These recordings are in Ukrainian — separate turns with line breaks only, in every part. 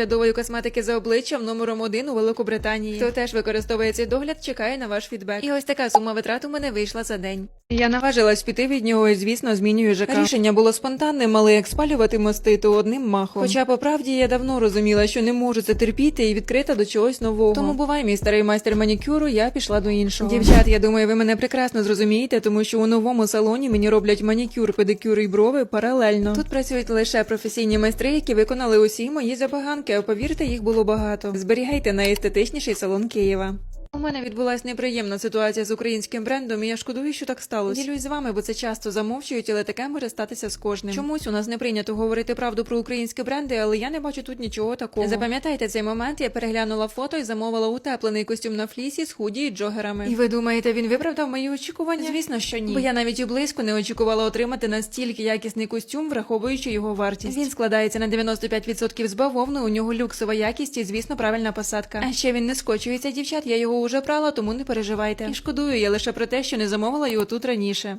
доглядової косметики за обличчям номером один у Великобританії. Хто теж використовує цей догляд, чекає на ваш фідбек. І ось така сума витрат у мене вийшла за день. Я наважилась піти від нього і, звісно, змінюю ЖК. Рішення було спонтанним, але як спалювати мости, то одним махом. Хоча, по правді, я давно розуміла, що не можу це терпіти і відкрита до чогось нового. Тому бувай, мій старий майстер манікюру, я пішла до іншого. Дівчат, я думаю, ви мене прекрасно зрозумієте, тому що у новому салоні мені роблять манікюр, педикюр і брови паралельно. Тут працюють лише професійні майстри, які виконали усі мої забаганки, а повірте, їх було багато. Зберігайте найестетичніший салон Києва. Мене відбулася неприємна ситуація з українським брендом, і я шкодую, що так сталося. Ділюсь з вами, бо це часто замовчують, але таке може статися з кожним. Чомусь у нас не прийнято говорити правду про українські бренди, але я не бачу тут нічого такого. Запам'ятайте цей момент. Я переглянула фото і замовила утеплений костюм на флісі з худі і джогерами. І ви думаєте, він виправдав мої очікування? Звісно, що ні. Бо я навіть і близько не очікувала отримати настільки якісний костюм, враховуючи його вартість. Він складається на 95% з бавовни, у нього люксова якість і, звісно, правильна посадка. А ще він не скочується, дівчат. Я його уже прала, тому не переживайте. І шкодую я лише про те, що не замовила його тут раніше.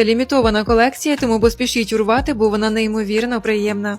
це лімітована колекція, тому поспішіть урвати, бо вона неймовірно приємна.